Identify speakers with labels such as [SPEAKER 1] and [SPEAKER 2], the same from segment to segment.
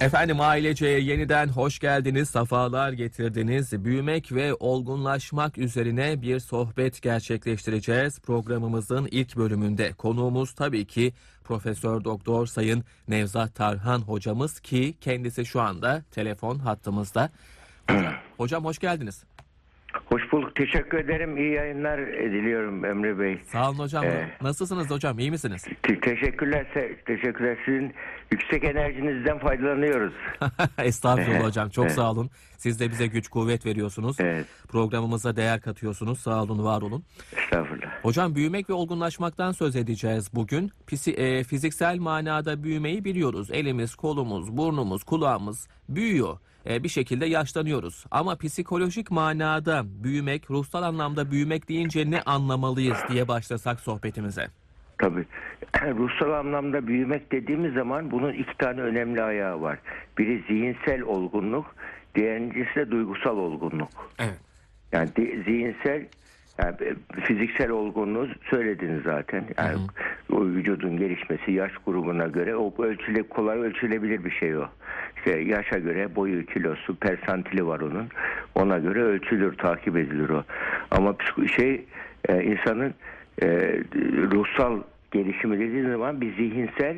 [SPEAKER 1] Efendim aileceye yeniden hoş geldiniz, safalar getirdiniz. Büyümek ve olgunlaşmak üzerine bir sohbet gerçekleştireceğiz. Programımızın ilk bölümünde konuğumuz tabii ki Profesör Doktor Sayın Nevzat Tarhan hocamız ki kendisi şu anda telefon hattımızda. Hocam, hocam hoş geldiniz.
[SPEAKER 2] Hoş bulduk. Teşekkür ederim. İyi yayınlar diliyorum Emre Bey.
[SPEAKER 1] Sağ olun hocam.
[SPEAKER 2] Ee,
[SPEAKER 1] Nasılsınız hocam? İyi misiniz?
[SPEAKER 2] Te- teşekkürler. Teşekkürler. Sizin yüksek enerjinizden faydalanıyoruz.
[SPEAKER 1] Estağfurullah hocam. Çok sağ olun. Siz de bize güç kuvvet veriyorsunuz.
[SPEAKER 2] Evet.
[SPEAKER 1] Programımıza değer katıyorsunuz. Sağ olun, var olun.
[SPEAKER 2] Estağfurullah.
[SPEAKER 1] Hocam büyümek ve olgunlaşmaktan söz edeceğiz bugün. Pisi, e, fiziksel manada büyümeyi biliyoruz. Elimiz, kolumuz, burnumuz, kulağımız büyüyor. E, bir şekilde yaşlanıyoruz. Ama psikolojik manada büyümek, ruhsal anlamda büyümek deyince ne anlamalıyız diye başlasak sohbetimize.
[SPEAKER 2] Tabii. Ruhsal anlamda büyümek dediğimiz zaman bunun iki tane önemli ayağı var. Biri zihinsel olgunluk, diğerincisi de duygusal olgunluk.
[SPEAKER 1] Evet.
[SPEAKER 2] Yani zihinsel yani e, fiziksel olgunluğu söylediniz zaten. Yani o vücudun gelişmesi yaş grubuna göre o ölçüle kolay ölçülebilir bir şey o. İşte yaşa göre boyu, kilosu, persantili var onun. Ona göre ölçülür, takip edilir o. Ama şey e, insanın e, ruhsal gelişimi dediğiniz zaman bir zihinsel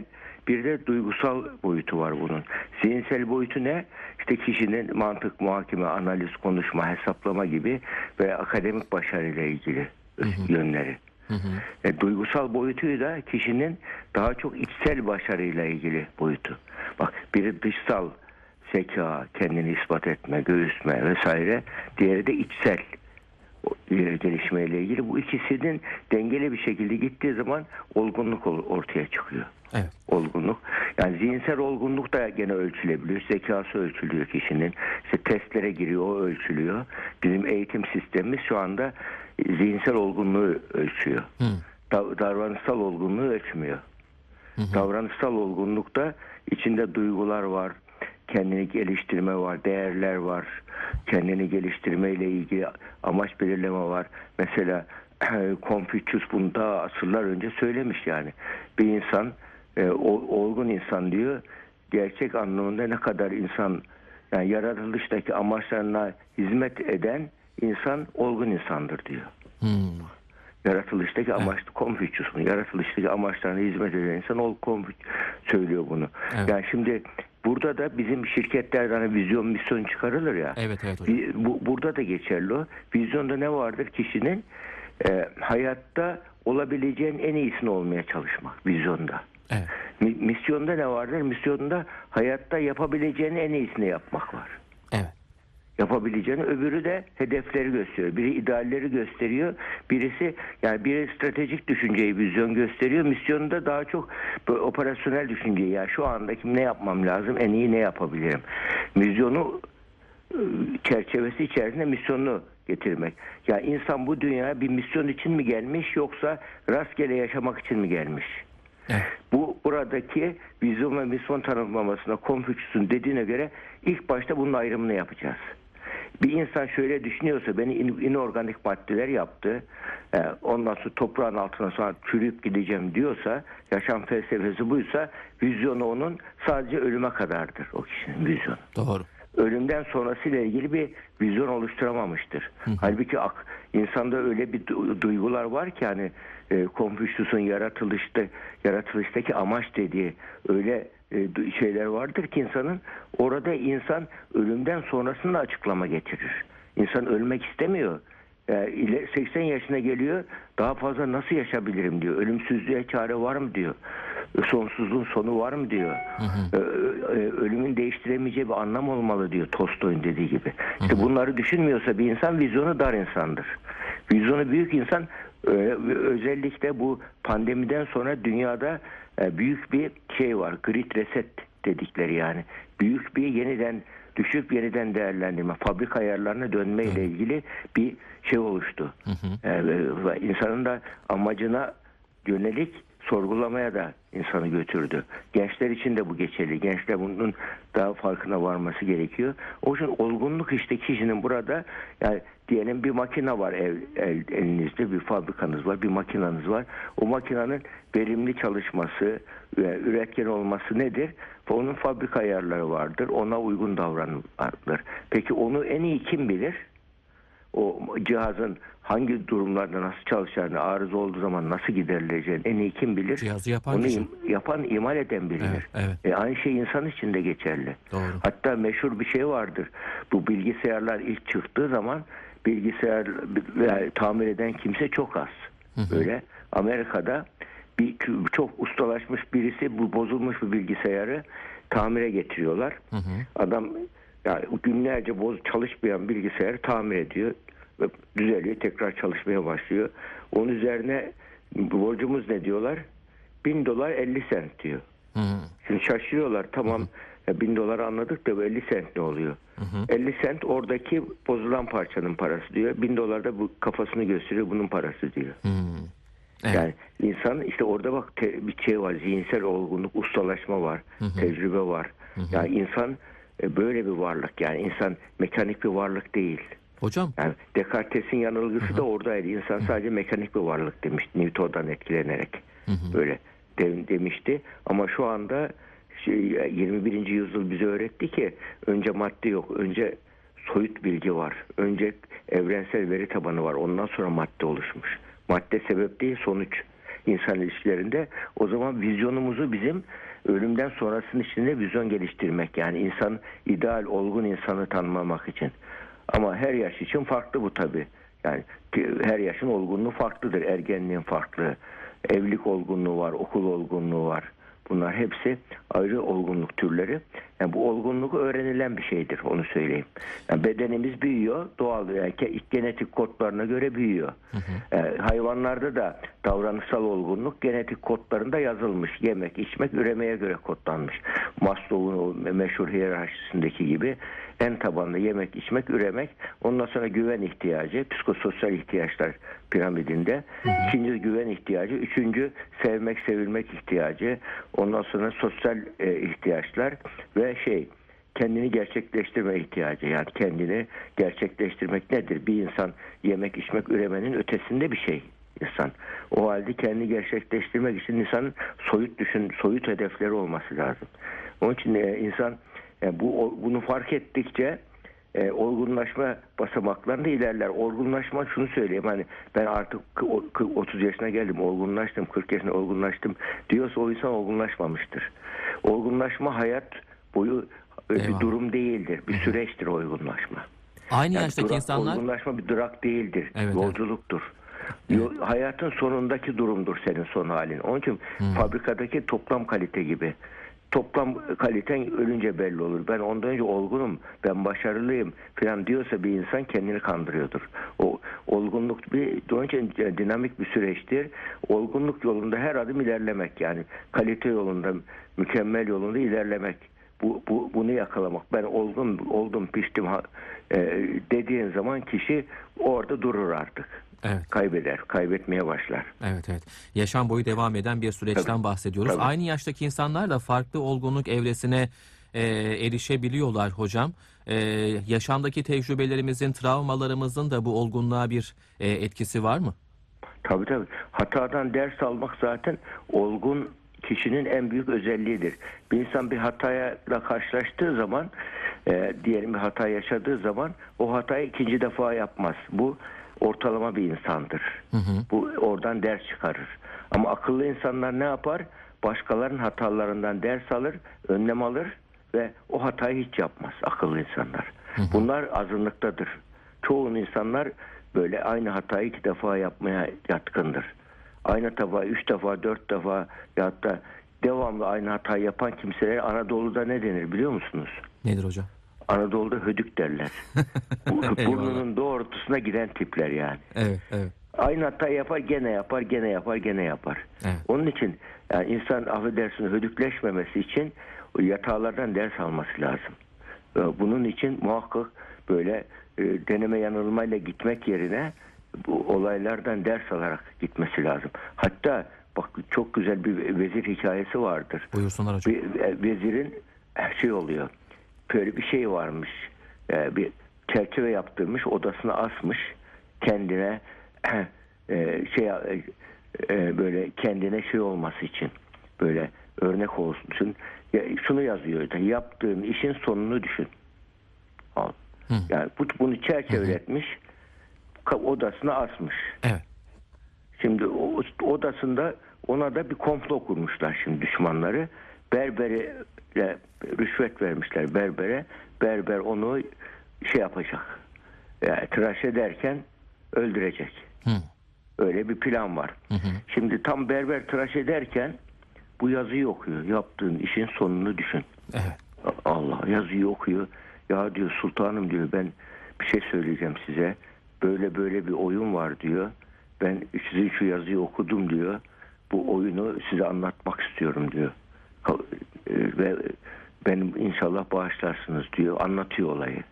[SPEAKER 2] bir de duygusal boyutu var bunun. Zihinsel boyutu ne? İşte kişinin mantık, muhakeme, analiz, konuşma, hesaplama gibi ve akademik başarıyla ilgili yönleri. E, duygusal boyutu da kişinin daha çok içsel başarıyla ilgili boyutu. Bak biri dışsal zeka, kendini ispat etme, göğüsme vesaire. Diğeri de içsel gelişmeyle ilgili. Bu ikisinin dengeli bir şekilde gittiği zaman olgunluk ol- ortaya çıkıyor
[SPEAKER 1] Evet.
[SPEAKER 2] olgunluk. Yani zihinsel olgunluk da gene ölçülebiliyor. Zekası ölçülüyor kişinin. İşte testlere giriyor, o ölçülüyor. Bizim eğitim sistemimiz şu anda zihinsel olgunluğu ölçüyor. Da- davranışsal olgunluğu ölçmüyor. Davranışsal olgunlukta içinde duygular var, kendini geliştirme var, değerler var, kendini geliştirme ile ilgili amaç belirleme var. Mesela Confucius bunu daha asırlar önce söylemiş yani. Bir insan e, ol- olgun insan diyor. Gerçek anlamında ne kadar insan yani yaratılıştaki amaçlarına hizmet eden insan olgun insandır diyor.
[SPEAKER 1] Hmm.
[SPEAKER 2] Yaratılıştaki amaç Confucius'un yaratılıştaki amaçlarına hizmet eden insan ol Confucius söylüyor bunu.
[SPEAKER 1] Evet.
[SPEAKER 2] Yani şimdi burada da bizim şirketlerden hani vizyon misyon çıkarılır ya.
[SPEAKER 1] Evet evet hocam.
[SPEAKER 2] Bu, burada da geçerli o. Vizyonda ne vardır? Kişinin e, hayatta olabileceğin en iyisini olmaya çalışmak vizyonda.
[SPEAKER 1] Evet.
[SPEAKER 2] Mi- misyonda ne vardır? Misyonda hayatta yapabileceğin en iyisini yapmak var. Yapabileceğini öbürü de hedefleri gösteriyor. Biri idealleri gösteriyor. Birisi yani biri stratejik düşünceyi vizyon gösteriyor. Misyonda daha çok operasyonel düşünceyi yani şu andaki ne yapmam lazım en iyi ne yapabilirim. Vizyonu e, çerçevesi içerisinde misyonunu getirmek. Ya insan bu dünyaya bir misyon için mi gelmiş yoksa rastgele yaşamak için mi gelmiş?
[SPEAKER 1] Evet.
[SPEAKER 2] Bu buradaki vizyon ve misyon tanımlamasına Konfüçyüs'ün dediğine göre ilk başta bunun ayrımını yapacağız. Bir insan şöyle düşünüyorsa beni in- inorganik maddeler yaptı. e, ondan sonra toprağın altına sonra çürüyüp gideceğim diyorsa yaşam felsefesi buysa vizyonu onun sadece ölüme kadardır o kişinin vizyonu
[SPEAKER 1] Doğru.
[SPEAKER 2] ölümden sonrasıyla ilgili bir vizyon oluşturamamıştır. Halbuki ak, insanda öyle bir du- duygular var ki hani e, Konfüçyüs'ün yaratılışta yaratılıştaki amaç dediği öyle şeyler vardır ki insanın orada insan ölümden sonrasında açıklama getirir. İnsan ölmek istemiyor. E, ile- 80 yaşına geliyor daha fazla nasıl yaşayabilirim diyor. Ölümsüzlüğe çare var mı diyor. Sonsuzluğun sonu var mı diyor. E, e, ölümün değiştiremeyeceği bir anlam olmalı diyor Tolstoy'un dediği gibi. İşte bunları düşünmüyorsa bir insan vizyonu dar insandır. Vizyonu büyük insan e, özellikle bu pandemiden sonra dünyada e, büyük bir şey var. Grid reset dedikleri yani. Büyük bir yeniden düşüp yeniden değerlendirme, fabrika ayarlarına dönme ile ilgili bir şey oluştu. E, ve- ve insanın da amacına yönelik sorgulamaya da insanı götürdü. Gençler için de bu geçerli. Gençler bunun daha farkına varması gerekiyor. O yüzden olgunluk işte kişinin burada yani diyelim bir makine var ev, el, elinizde bir fabrikanız var bir makinanız var. O makinenin verimli çalışması ve üretken olması nedir? Onun fabrika ayarları vardır. Ona uygun davranılır. Peki onu en iyi kim bilir? O cihazın hangi durumlarda nasıl çalışacağını, arıza olduğu zaman nasıl giderileceğini en iyi kim bilir?
[SPEAKER 1] Cihazı yapan
[SPEAKER 2] Onu
[SPEAKER 1] kişi.
[SPEAKER 2] im- yapan, imal eden bilinir.
[SPEAKER 1] Evet.
[SPEAKER 2] E, aynı şey insan için de geçerli.
[SPEAKER 1] Doğru.
[SPEAKER 2] Hatta meşhur bir şey vardır. Bu bilgisayarlar ilk çıktığı zaman bilgisayar yani tamir eden kimse çok az. Böyle Amerika'da bir çok ustalaşmış birisi bu bozulmuş bir bilgisayarı tamire getiriyorlar. Adam yani günlerce boz çalışmayan bilgisayarı tamir ediyor ve düzeliyor tekrar çalışmaya başlıyor. Onun üzerine borcumuz ne diyorlar? Bin dolar 50 sent diyor.
[SPEAKER 1] Hı.
[SPEAKER 2] Şimdi şaşırıyorlar tamam ya bin dolar anladık da bu 50 sent ne oluyor? 50 sent oradaki bozulan parçanın parası diyor. Bin dolar da bu kafasını gösteriyor bunun parası diyor.
[SPEAKER 1] Hı. Evet.
[SPEAKER 2] Yani insan işte orada bak te- bir şey var zihinsel olgunluk, ustalaşma var, tecrübe var. Yani insan böyle bir varlık yani insan mekanik bir varlık değil.
[SPEAKER 1] Hocam
[SPEAKER 2] Yani Descartes'in yanılgısı da oradaydı. İnsan sadece mekanik bir varlık demiş Newton'dan etkilenerek. Böyle de- demişti. Ama şu anda şey, 21. yüzyıl bize öğretti ki önce madde yok. Önce soyut bilgi var. Önce evrensel veri tabanı var. Ondan sonra madde oluşmuş. Madde sebep değil sonuç insan ilişkilerinde. O zaman vizyonumuzu bizim ölümden sonrasının içinde vizyon geliştirmek. Yani insan ideal olgun insanı tanımlamak için. Ama her yaş için farklı bu tabi. Yani her yaşın olgunluğu farklıdır. Ergenliğin farklı. Evlilik olgunluğu var, okul olgunluğu var. Bunlar hepsi ayrı olgunluk türleri. Yani bu olgunluk öğrenilen bir şeydir onu söyleyeyim. Yani bedenimiz büyüyor doğal yani genetik kodlarına göre büyüyor. Ee, hayvanlarda da davranışsal olgunluk genetik kodlarında yazılmış. Yemek, içmek, üremeye göre kodlanmış. Maslow'un o meşhur hiyerarşisindeki gibi en tabanlı yemek, içmek, üremek. Ondan sonra güven ihtiyacı, psikososyal ihtiyaçlar piramidinde. İkinci güven ihtiyacı, üçüncü sevmek, sevilmek ihtiyacı. Ondan sonra sosyal e, ihtiyaçlar ve şey kendini gerçekleştirme ihtiyacı. Yani kendini gerçekleştirmek nedir? Bir insan yemek, içmek, üremenin ötesinde bir şey insan. O halde kendini gerçekleştirmek için insanın soyut düşün, soyut hedefleri olması lazım. Onun için e, insan e, bu bunu fark ettikçe e, olgunlaşma basamaklarında ilerler. Olgunlaşma şunu söyleyeyim hani ben artık kı- o- kı- 30 yaşına geldim, olgunlaştım, 40 yaşına olgunlaştım diyorsa o insan olgunlaşmamıştır. Olgunlaşma hayat boyu e, bir
[SPEAKER 1] Eyvallah.
[SPEAKER 2] durum değildir, bir süreçtir olgunlaşma.
[SPEAKER 1] aynı
[SPEAKER 2] Yani
[SPEAKER 1] yaştaki
[SPEAKER 2] durak-
[SPEAKER 1] insanlar
[SPEAKER 2] Olgunlaşma bir durak değildir.
[SPEAKER 1] Evet,
[SPEAKER 2] yolculuktur. Yo- Hayatın sonundaki durumdur senin son halin. Onun için fabrikadaki toplam kalite gibi. Toplam kaliten ölünce belli olur. Ben ondan önce olgunum, ben başarılıyım falan diyorsa bir insan kendini kandırıyordur. O olgunluk bir onun için dinamik bir süreçtir. Olgunluk yolunda her adım ilerlemek yani kalite yolunda, mükemmel yolunda ilerlemek bu, bu bunu yakalamak. Ben olgun oldum, piştim e, dediğin zaman kişi orada durur artık.
[SPEAKER 1] Evet.
[SPEAKER 2] Kaybeder, kaybetmeye başlar.
[SPEAKER 1] Evet evet. Yaşam boyu devam eden bir süreçten
[SPEAKER 2] Tabii.
[SPEAKER 1] bahsediyoruz.
[SPEAKER 2] Tabii.
[SPEAKER 1] Aynı yaştaki insanlar da farklı olgunluk evresine e, erişebiliyorlar hocam. E, yaşamdaki tecrübelerimizin, travmalarımızın da bu olgunluğa bir e, etkisi var mı?
[SPEAKER 2] Tabii tabii. Hatadan ders almak zaten olgun kişinin en büyük özelliğidir. Bir insan bir hatayla karşılaştığı zaman, e, diyelim bir hata yaşadığı zaman o hatayı ikinci defa yapmaz. Bu ortalama bir insandır. Bu oradan ders çıkarır. Ama akıllı insanlar ne yapar? Başkalarının hatalarından ders alır, önlem alır ve o hatayı hiç yapmaz akıllı insanlar. Bunlar azınlıktadır. Çoğu insanlar böyle aynı hatayı iki defa yapmaya yatkındır. Aynı defa, üç defa, dört defa ya da devamlı aynı hatayı yapan kimseler Anadolu'da ne denir biliyor musunuz?
[SPEAKER 1] Nedir hocam?
[SPEAKER 2] Anadolu'da hödük derler. Bu- Burnunun doğrultusuna giden tipler yani.
[SPEAKER 1] Evet, evet.
[SPEAKER 2] Aynı hatayı yapar gene yapar gene yapar gene yapar.
[SPEAKER 1] Evet.
[SPEAKER 2] Onun için yani insan affedersin hödükleşmemesi için o yatalardan ders alması lazım. Ee, Bunun için muhakkak böyle e, deneme yanılmayla gitmek yerine bu olaylardan ders alarak gitmesi lazım. Hatta bak çok güzel bir vezir hikayesi vardır.
[SPEAKER 1] Buyursunlar hocam.
[SPEAKER 2] Bir e, vezirin şey oluyor. Böyle bir şey varmış. E, bir çerçeve yaptırmış, odasına asmış. Kendine e, şey e, e, böyle kendine şey olması için böyle örnek olsun için ya, şunu yazıyor da yaptığın işin sonunu düşün. Al. Yani bu, bunu çerçeveletmiş odasına asmış.
[SPEAKER 1] Evet.
[SPEAKER 2] Şimdi odasında ona da bir komplo kurmuşlar şimdi düşmanları. Rüşvet vermişler berbere. Berber onu şey yapacak. Yani tıraş ederken öldürecek.
[SPEAKER 1] Hı.
[SPEAKER 2] Öyle bir plan var. Şimdi tam berber tıraş ederken bu yazıyı okuyor. Yaptığın işin sonunu düşün.
[SPEAKER 1] Evet.
[SPEAKER 2] Allah yazıyı okuyor. Ya diyor sultanım diyor ben bir şey söyleyeceğim size. Böyle böyle bir oyun var diyor. Ben sizin şu yazıyı okudum diyor. Bu oyunu size anlatmak istiyorum diyor. E, Ve benim inşallah bağışlarsınız diyor. Anlatıyor olayı.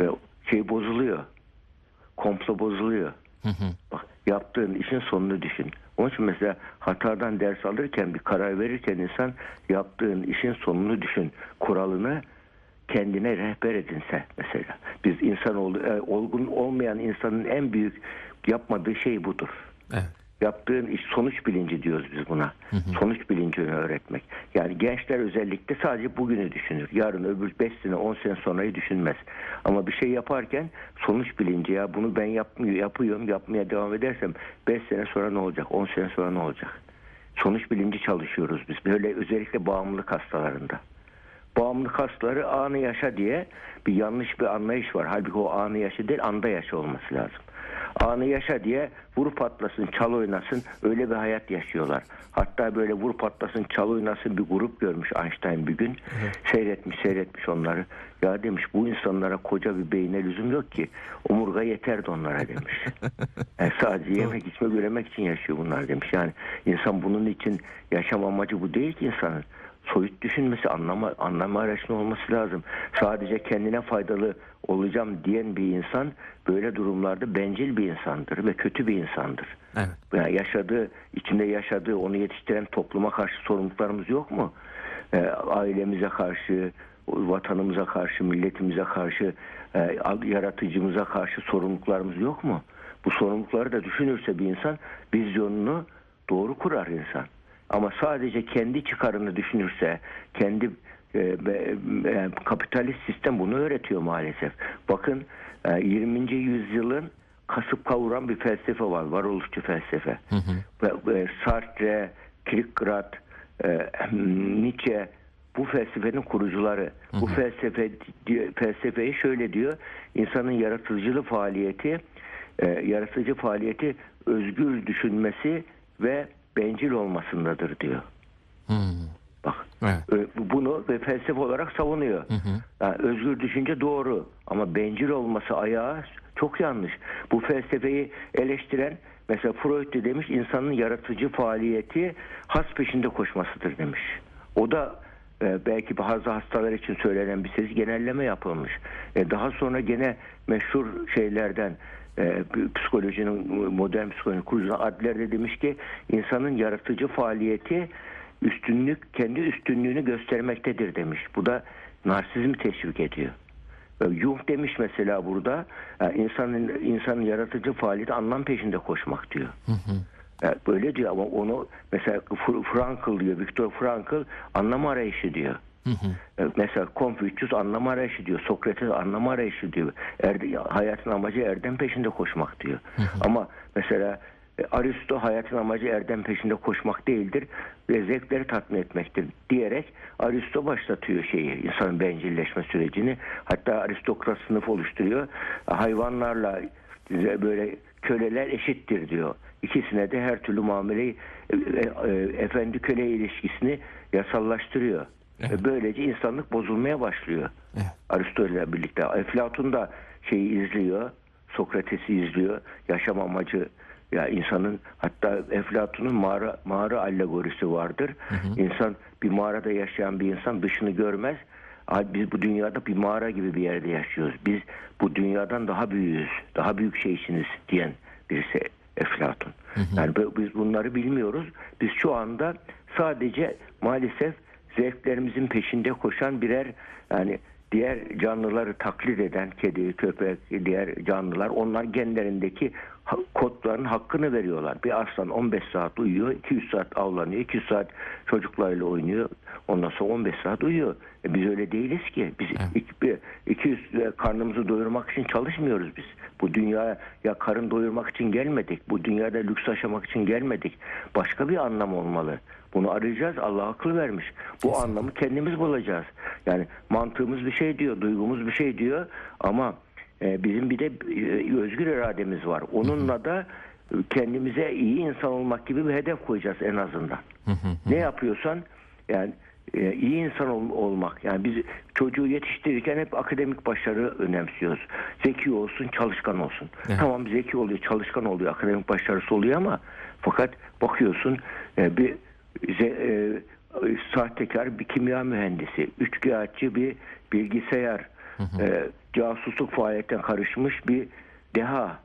[SPEAKER 2] Ve şey bozuluyor. Komplo bozuluyor. Bak yaptığın işin sonunu düşün. Onun için mesela hatadan ders alırken bir karar verirken insan yaptığın işin sonunu düşün. Kuralını kendine rehber edinse mesela. Biz insan oldu, e, olgun olmayan insanın en büyük yapmadığı şey budur.
[SPEAKER 1] Evet.
[SPEAKER 2] Yaptığın iş sonuç bilinci diyoruz biz buna. Sonuç bilincini öğretmek. Yani gençler özellikle sadece bugünü düşünür. Yarın öbür 5 sene 10 sene sonrayı düşünmez. Ama bir şey yaparken sonuç bilinci ya bunu ben yapmıyor, yapıyorum yapmaya devam edersem 5 sene sonra ne olacak 10 sene sonra ne olacak? Sonuç bilinci çalışıyoruz biz. Böyle özellikle bağımlılık hastalarında bağımlılık hastaları anı yaşa diye bir yanlış bir anlayış var. Halbuki o anı yaşa değil anda yaşa olması lazım. Anı yaşa diye vur patlasın çal oynasın öyle bir hayat yaşıyorlar. Hatta böyle vur patlasın çal oynasın bir grup görmüş Einstein bir gün. Seyretmiş seyretmiş onları. Ya demiş bu insanlara koca bir beyne lüzum yok ki. Omurga yeterdi onlara demiş. Yani sadece yemek içmek üremek için yaşıyor bunlar demiş. Yani insan bunun için yaşam amacı bu değil ki insanın soyut düşünmesi, anlama, anlama araçlı olması lazım. Sadece kendine faydalı olacağım diyen bir insan böyle durumlarda bencil bir insandır ve kötü bir insandır.
[SPEAKER 1] Evet.
[SPEAKER 2] Yani yaşadığı, içinde yaşadığı, onu yetiştiren topluma karşı sorumluluklarımız yok mu? Ee, ailemize karşı, vatanımıza karşı, milletimize karşı, e, yaratıcımıza karşı sorumluluklarımız yok mu? Bu sorumlulukları da düşünürse bir insan vizyonunu doğru kurar insan. Ama sadece kendi çıkarını düşünürse, kendi e, be- e, kapitalist sistem bunu öğretiyor maalesef. Bakın e, 20. yüzyılın kasıp kavuran bir felsefe var, varoluşçu felsefe. Ve, e, Sartre, Kierkegaard, e, Nietzsche bu felsefenin kurucuları. Bu felsefe felsefeyi şöyle diyor: insanın yaratıcılığı faaliyeti, e, yaratıcı faaliyeti özgür düşünmesi ve bencil olmasındadır diyor.
[SPEAKER 1] Hmm.
[SPEAKER 2] Bak
[SPEAKER 1] Evet.
[SPEAKER 2] Ö- bunu ve felsefe olarak savunuyor. Yani özgür düşünce doğru ama bencil olması ayağı çok yanlış. Bu felsefeyi eleştiren mesela Freud de demiş insanın yaratıcı faaliyeti has peşinde koşmasıdır demiş. O da e, belki bazı hastalar için söylenen bir ses genelleme yapılmış. E, daha sonra gene meşhur şeylerden e, psikolojinin modern psikolojinin kurucusu Adler de demiş ki insanın yaratıcı faaliyeti üstünlük kendi üstünlüğünü göstermektedir demiş. Bu da narsizmi teşvik ediyor. E, Jung demiş mesela burada e, insanın insanın yaratıcı faaliyeti anlam peşinde koşmak diyor. Böyle diyor ama onu mesela Fr- Frankl diyor, Viktor Frankl anlam arayışı diyor. E, Mesela Confucius anlam arayışı diyor. Sokrates anlam arayışı diyor. Erde, hayatın amacı erdem peşinde koşmak diyor. Ama mesela e, Aristo hayatın amacı erdem peşinde koşmak değildir ve zevkleri tatmin etmektir diyerek Aristo başlatıyor şeyi insanın bencilleşme sürecini. Hatta aristokrat sınıf oluşturuyor. Hayvanlarla böyle köleler eşittir diyor. İkisine de her türlü muameleyi e, e, e, efendi köle ilişkisini yasallaştırıyor. Ve böylece insanlık bozulmaya başlıyor.
[SPEAKER 1] Evet.
[SPEAKER 2] Aristo ile birlikte. Eflatun da şeyi izliyor. Sokrates'i izliyor. Yaşam amacı ya insanın hatta Eflatun'un mağara, mağara allegorisi vardır. İnsan bir mağarada yaşayan bir insan dışını görmez. Biz bu dünyada bir mağara gibi bir yerde yaşıyoruz. Biz bu dünyadan daha büyüğüz. Daha büyük şeysiniz diyen birisi Eflatun. Yani bu- biz bunları bilmiyoruz. Biz şu anda sadece maalesef zevklerimizin peşinde koşan birer yani diğer canlıları taklit eden kedi, köpek, diğer canlılar onlar genlerindeki kodların hakkını veriyorlar. Bir aslan 15 saat uyuyor, 200 saat avlanıyor, 200 saat çocuklarıyla oynuyor. Ondan sonra 15 saat uyuyor. E biz öyle değiliz ki. Biz bir- 200 e, karnımızı doyurmak için çalışmıyoruz biz. Bu dünyaya karın doyurmak için gelmedik. Bu dünyada lüks yaşamak için gelmedik. Başka bir anlam olmalı. Bunu arayacağız. Allah akıl vermiş. Bu anlamı kendimiz bulacağız. Yani mantığımız bir şey diyor, duygumuz bir şey diyor ama e, bizim bir de e, özgür irademiz var. Onunla da kendimize iyi insan olmak gibi bir hedef koyacağız en azından. Ne yapıyorsan yani iyi insan ol- olmak. Yani biz çocuğu yetiştirirken hep akademik başarı önemsiyoruz. Zeki olsun, çalışkan olsun.
[SPEAKER 1] Evet.
[SPEAKER 2] Tamam zeki oluyor, çalışkan oluyor, akademik başarısı oluyor ama fakat bakıyorsun e, bir e, sahtekar bir kimya mühendisi, üçkağıtçı bir bilgisayar, e, casusluk faaliyetine karışmış bir deha.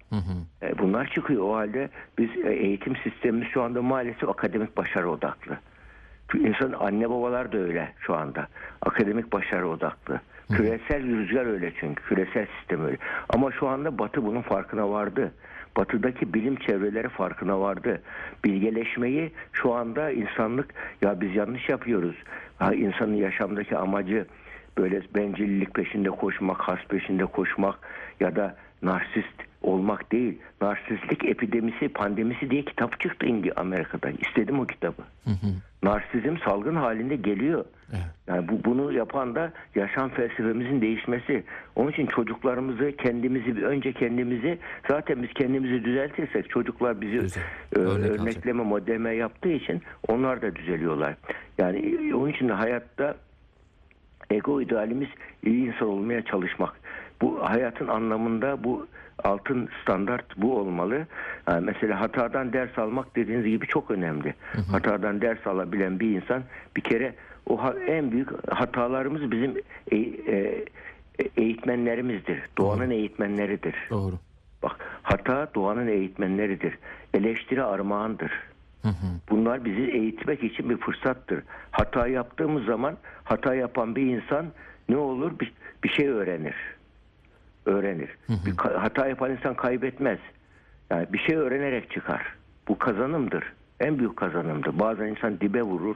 [SPEAKER 2] E, bunlar çıkıyor. O halde biz e, eğitim sistemimiz şu anda maalesef akademik başarı odaklı. İnsan anne babalar da öyle şu anda. Akademik başarı odaklı. Küresel rüzgar öyle çünkü. Küresel sistem öyle. Ama şu anda Batı bunun farkına vardı. Batıdaki bilim çevreleri farkına vardı. Bilgeleşmeyi şu anda insanlık ya biz yanlış yapıyoruz. Ha, insanın yaşamdaki amacı böyle bencillik peşinde koşmak, has peşinde koşmak ya da narsist olmak değil. Narsistlik epidemisi, pandemisi diye kitap çıktı İngi Amerika'da. İstedim o kitabı. Narsizm salgın halinde geliyor.
[SPEAKER 1] Evet.
[SPEAKER 2] Yani bu bunu yapan da yaşam felsefemizin değişmesi. Onun için çocuklarımızı, kendimizi önce kendimizi zaten biz kendimizi düzeltirsek çocuklar bizi
[SPEAKER 1] Güzel.
[SPEAKER 2] e,
[SPEAKER 1] Örnek
[SPEAKER 2] örnekleme, modelleme yaptığı için onlar da düzeliyorlar. Yani e, onun için de hayatta ego idealimiz iyi insan olmaya çalışmak. Bu hayatın anlamında bu altın standart bu olmalı. Yani mesela hatadan ders almak dediğiniz gibi çok önemli. Hatadan ders alabilen bir insan bir kere o en büyük hatalarımız bizim e- e- eğitmenlerimizdir. Doğanın eğitmenleridir.
[SPEAKER 1] Doğru.
[SPEAKER 2] Bak hata doğanın eğitmenleridir. Eleştiri armağandır. Bunlar bizi eğitmek için bir fırsattır. Hata yaptığımız zaman hata yapan bir insan ne olur? Bir, bir şey öğrenir. Öğrenir. Bir ka- hata yapan insan kaybetmez. Yani bir şey öğrenerek çıkar. Bu kazanımdır. En büyük kazanımdır. Bazen insan dibe vurur,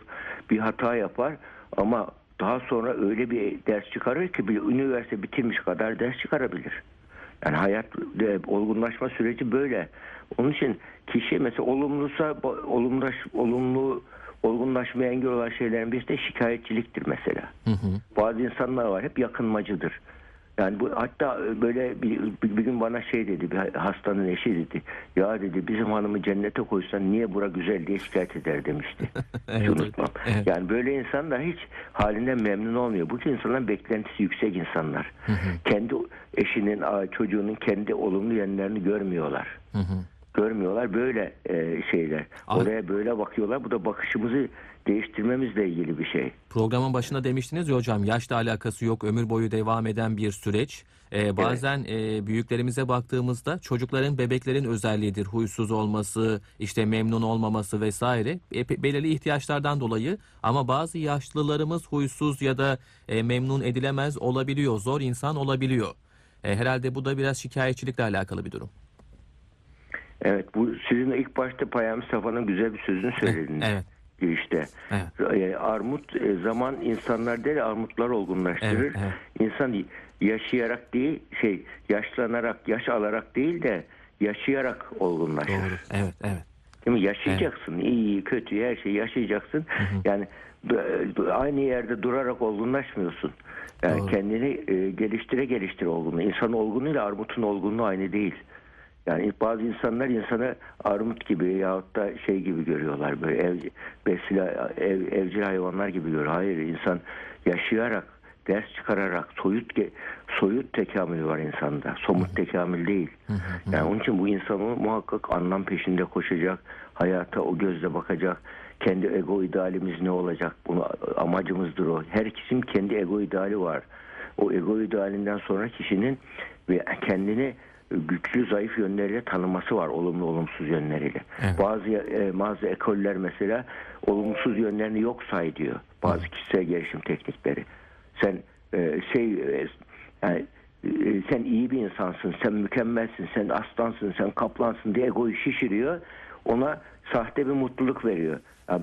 [SPEAKER 2] bir hata yapar ama daha sonra öyle bir ders çıkarır ki bir üniversite bitirmiş kadar ders çıkarabilir. Yani hayat e, olgunlaşma süreci böyle. Onun için kişi mesela olumlusa olumlaş, olumlu olgunlaşmaya engel olan şeylerin birisi de şikayetçiliktir mesela. Bazı insanlar var hep yakınmacıdır. Yani bu hatta böyle bir, bir, gün bana şey dedi bir hastanın eşi dedi. Ya dedi bizim hanımı cennete koysan niye bura güzel diye şikayet eder demişti.
[SPEAKER 1] Evet,
[SPEAKER 2] unutmam.
[SPEAKER 1] evet.
[SPEAKER 2] Yani böyle insanlar hiç halinden memnun olmuyor. Bu insanların beklentisi yüksek insanlar. Kendi eşinin, çocuğunun kendi olumlu yönlerini görmüyorlar. Görmüyorlar böyle e, şeyler.
[SPEAKER 1] Ay-
[SPEAKER 2] Oraya böyle bakıyorlar. Bu da bakışımızı değiştirmemizle ilgili bir şey.
[SPEAKER 1] Programın başında demiştiniz ya hocam yaşla alakası yok ömür boyu devam eden bir süreç. Ee, bazen e, büyüklerimize baktığımızda çocukların bebeklerin özelliğidir. Huysuz olması, işte memnun olmaması vesaire. E, belirli ihtiyaçlardan dolayı ama bazı yaşlılarımız huysuz ya da e, memnun edilemez olabiliyor. Zor insan olabiliyor. E, herhalde bu da biraz şikayetçilikle alakalı bir durum.
[SPEAKER 2] Evet bu sizin ilk başta Peyami Mustafa'nın güzel bir sözünü söylediniz.
[SPEAKER 1] Evet.
[SPEAKER 2] Girişte.
[SPEAKER 1] Evet.
[SPEAKER 2] E, Armut e, zaman insanlar değil armutlar olgunlaştırır.
[SPEAKER 1] Evet, evet.
[SPEAKER 2] İnsan yaşayarak değil şey yaşlanarak yaş alarak değil de yaşayarak olgunlaşır.
[SPEAKER 1] Doğru. Evet, evet.
[SPEAKER 2] Değil mi? Yaşayacaksın. İyi, kötü her şeyi yaşayacaksın. Yani b- aynı yerde durarak olgunlaşmıyorsun. Yani
[SPEAKER 1] Doğru.
[SPEAKER 2] kendini e, geliştire geliştire olgunluğu. İnsan olgunluğuyla armutun olgunluğu aynı değil. Yani bazı insanlar insanı armut gibi yahut da şey gibi görüyorlar. Böyle ev, besile, ev, evcil hayvanlar gibi görüyor. Hayır insan yaşayarak, ders çıkararak soyut soyut tekamül var insanda. Somut tekamül değil. Yani onun için bu insan muhakkak anlam peşinde koşacak. Hayata o gözle bakacak. Kendi ego idealimiz ne olacak? Bunu amacımızdır o. Herkesin kendi ego ideali var. O ego idealinden sonra kişinin ve kendini güçlü zayıf yönleriyle tanıması var olumlu olumsuz yönleriyle.
[SPEAKER 1] Evet.
[SPEAKER 2] Bazı e, bazı ekoller mesela olumsuz yönlerini yok say diyor. Bazı kişisel gelişim teknikleri. Sen e, şey e, yani e, sen iyi bir insansın, sen mükemmelsin, sen aslansın, sen kaplansın diye egoyu şişiriyor. Ona sahte bir mutluluk veriyor. Yani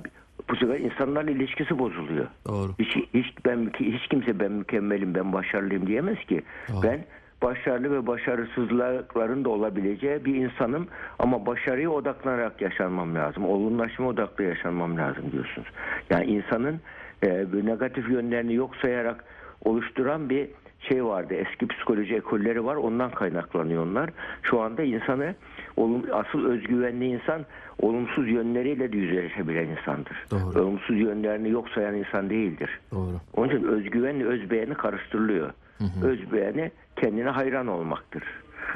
[SPEAKER 2] bu sefer insanlarla ilişkisi bozuluyor.
[SPEAKER 1] Doğru.
[SPEAKER 2] Hiç, hiç ben hiç kimse ben mükemmelim, ben başarılıyım diyemez ki.
[SPEAKER 1] Doğru.
[SPEAKER 2] Ben başarılı ve başarısızlıkların da olabileceği bir insanım ama başarıya odaklanarak yaşanmam lazım. Olgunlaşma odaklı yaşanmam lazım diyorsunuz. Yani insanın e, negatif yönlerini yok sayarak oluşturan bir şey vardı. Eski psikoloji ekolleri var. Ondan kaynaklanıyor onlar. Şu anda insanı olum, asıl özgüvenli insan olumsuz yönleriyle de yüzleşebilen insandır.
[SPEAKER 1] Doğru.
[SPEAKER 2] Olumsuz yönlerini yok sayan insan değildir.
[SPEAKER 1] Doğru.
[SPEAKER 2] Onun için özgüvenle özbeğeni karıştırılıyor. Özbeğeni kendine hayran olmaktır.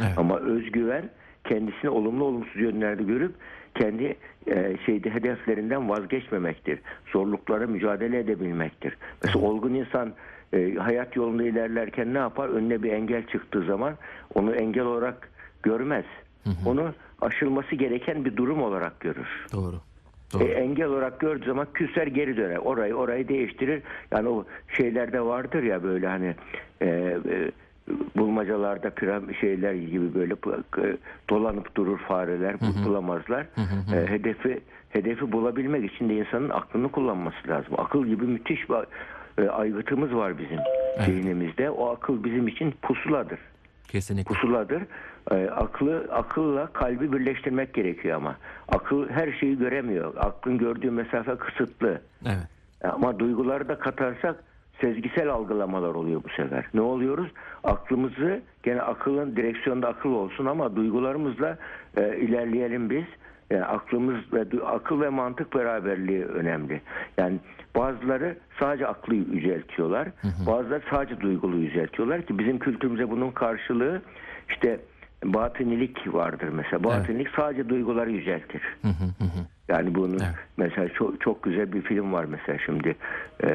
[SPEAKER 1] Evet.
[SPEAKER 2] Ama özgüven kendisini olumlu olumsuz yönlerde görüp kendi e, şeyde hedeflerinden vazgeçmemektir. Zorluklara mücadele edebilmektir. Mesela olgun insan e, hayat yolunda ilerlerken ne yapar? Önüne bir engel çıktığı zaman onu engel olarak görmez. Onu aşılması gereken bir durum olarak görür.
[SPEAKER 1] Doğru.
[SPEAKER 2] E, engel olarak gördüğü zaman küser geri döner. Orayı orayı değiştirir. Yani o şeylerde vardır ya böyle hani e, e, bulmacalarda piram şeyler gibi böyle e, dolanıp durur fareler bu- bulamazlar. E, hedefi hedefi bulabilmek için de insanın aklını kullanması lazım. Akıl gibi müthiş bir e, aygıtımız var bizim zihnimizde. O akıl bizim için pusuladır
[SPEAKER 1] Kesinlikle.
[SPEAKER 2] pusuladır. Ee, aklı akılla kalbi birleştirmek gerekiyor ama. Akıl her şeyi göremiyor. Aklın gördüğü mesafe kısıtlı.
[SPEAKER 1] Evet.
[SPEAKER 2] Ama duyguları da katarsak sezgisel algılamalar oluyor bu sefer. Ne oluyoruz? Aklımızı gene akılın direksiyonda akıl olsun ama duygularımızla e, ilerleyelim biz. Yani aklımız ve akıl ve mantık beraberliği önemli. Yani bazıları sadece aklı yüceltiyorlar. Bazıları sadece duygulu yüceltiyorlar ki bizim kültürümüze bunun karşılığı işte batınilik vardır mesela. Batınilik sadece duyguları yüceltir.
[SPEAKER 1] Hı hı hı.
[SPEAKER 2] Yani bunun
[SPEAKER 1] Evet.
[SPEAKER 2] mesela çok çok güzel bir film var mesela şimdi e,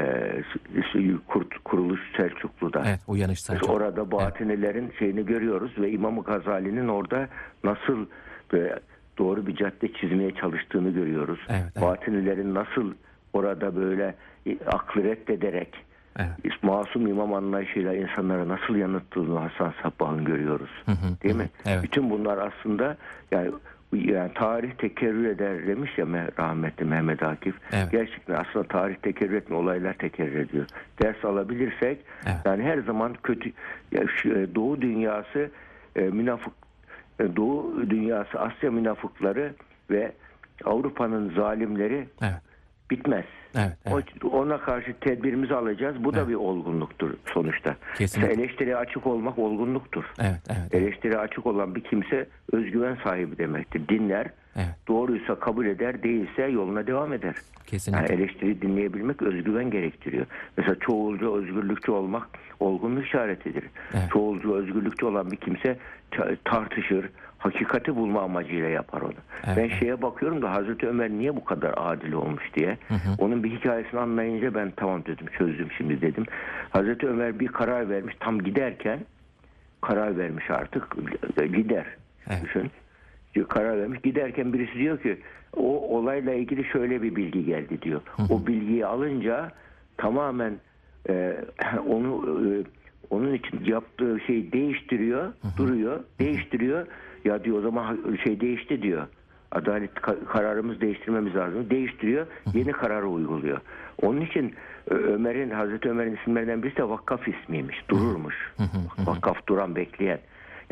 [SPEAKER 2] Kurt Kuruluş Selçuklu'da.
[SPEAKER 1] Evet. Uyanış
[SPEAKER 2] Biz
[SPEAKER 1] Selçuk.
[SPEAKER 2] orada Batınilerin şeyini görüyoruz ve İmam Gazali'nin orada nasıl böyle doğru bir cadde çizmeye çalıştığını görüyoruz.
[SPEAKER 1] Evet, evet.
[SPEAKER 2] Batinilerin nasıl orada böyle e, aklı reddederek
[SPEAKER 1] Evet.
[SPEAKER 2] masum imam anlayışıyla insanlara nasıl yanıttığını Hasan Sabbah'ın görüyoruz.
[SPEAKER 1] hı,
[SPEAKER 2] Değil
[SPEAKER 1] hı.
[SPEAKER 2] mi?
[SPEAKER 1] Evet.
[SPEAKER 2] Bütün bunlar aslında yani yani tarih tekerrür eder demiş ya Me- rahmetli Mehmet Akif.
[SPEAKER 1] Evet.
[SPEAKER 2] Gerçekten aslında tarih tekerrür etmiyor, olaylar tekerrür ediyor. Ders alabilirsek
[SPEAKER 1] Evet.
[SPEAKER 2] yani her zaman kötü ya şu, e, Doğu dünyası e, münafık e, Doğu dünyası Asya münafıkları ve Avrupa'nın zalimleri
[SPEAKER 1] Evet.
[SPEAKER 2] Bitmez.
[SPEAKER 1] Evet. evet.
[SPEAKER 2] O- Ona karşı tedbirimizi alacağız. Bu da bir olgunluktur sonuçta.
[SPEAKER 1] Kesinlikle.
[SPEAKER 2] Mesela eleştiriye açık olmak olgunluktur.
[SPEAKER 1] Evet. Evet. evet.
[SPEAKER 2] Eleştiriye açık olan bir kimse özgüven sahibi demektir. Dinler,
[SPEAKER 1] Evet.
[SPEAKER 2] doğruysa kabul eder, değilse yoluna devam eder. Yani
[SPEAKER 1] Kesinlikle.
[SPEAKER 2] eleştiri dinleyebilmek özgüven gerektiriyor. Mesela çoğulcu, özgürlükçü olmak olgunluk işaretidir.
[SPEAKER 1] Evet.
[SPEAKER 2] Çoğulcu, özgürlükçü olan bir kimse ta- tartışır, hakikati bulma amacıyla yapar onu.
[SPEAKER 1] Evet,
[SPEAKER 2] ben şeye bakıyorum da Hazreti Ömer niye bu kadar adil olmuş diye. Onun bir hikayesini anlayınca ben tamam dedim, çözdüm şimdi dedim. Hazreti Ömer bir karar vermiş, tam giderken karar vermiş artık gider.
[SPEAKER 1] Evet.
[SPEAKER 2] Düşün. Diyor, karar vermiş. Giderken birisi diyor ki o olayla ilgili şöyle bir bilgi geldi diyor. O bilgiyi alınca tamamen e, onu e, onun için yaptığı şeyi değiştiriyor, duruyor, değiştiriyor. Ya diyor o zaman şey değişti diyor. Adalet ka- kararımız değiştirmemiz lazım. Değiştiriyor, yeni kararı uyguluyor. Onun için Ömer'in Hazreti Ömer'in isimlerinden birisi de Vakkaf ismiymiş. Dururmuş. Vakkaf duran bekleyen.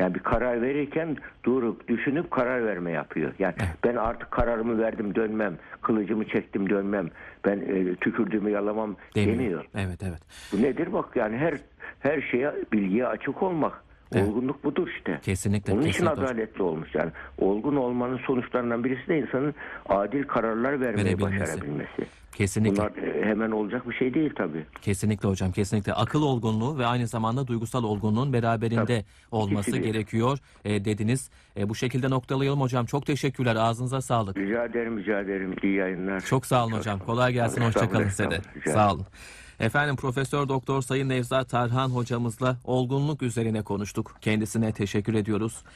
[SPEAKER 2] Yani bir karar verirken durup düşünüp karar verme yapıyor. Yani ben artık kararımı verdim dönmem. Kılıcımı çektim dönmem. Ben e, tükürdüğümü yalamam
[SPEAKER 1] Demiyor.
[SPEAKER 2] demiyor.
[SPEAKER 1] Evet. Evet.
[SPEAKER 2] Bu nedir bak yani her her şeye bilgiye açık olmak.
[SPEAKER 1] Evet.
[SPEAKER 2] Olgunluk budur işte.
[SPEAKER 1] Kesinlikle.
[SPEAKER 2] Onun için
[SPEAKER 1] kesinlikle.
[SPEAKER 2] adaletli olmuş yani. Olgun olmanın sonuçlarından birisi de insanın adil kararlar vermeyi başarabilmesi.
[SPEAKER 1] Kesinlikle.
[SPEAKER 2] Bunlar e, hemen olacak bir şey değil tabii.
[SPEAKER 1] Kesinlikle hocam kesinlikle akıl olgunluğu ve aynı zamanda duygusal olgunluğun beraberinde
[SPEAKER 2] Tabii.
[SPEAKER 1] olması
[SPEAKER 2] İkisi
[SPEAKER 1] gerekiyor e, dediniz. E, bu şekilde noktalayalım hocam. Çok teşekkürler. Ağzınıza sağlık.
[SPEAKER 2] Rica ederim, rica ederim. İyi yayınlar.
[SPEAKER 1] Çok sağ olun hocam. Kolay gelsin. Hoşçakalın size de. Sağ olun. Efendim Profesör Doktor Sayın Nevzat Tarhan hocamızla olgunluk üzerine konuştuk. Kendisine teşekkür ediyoruz.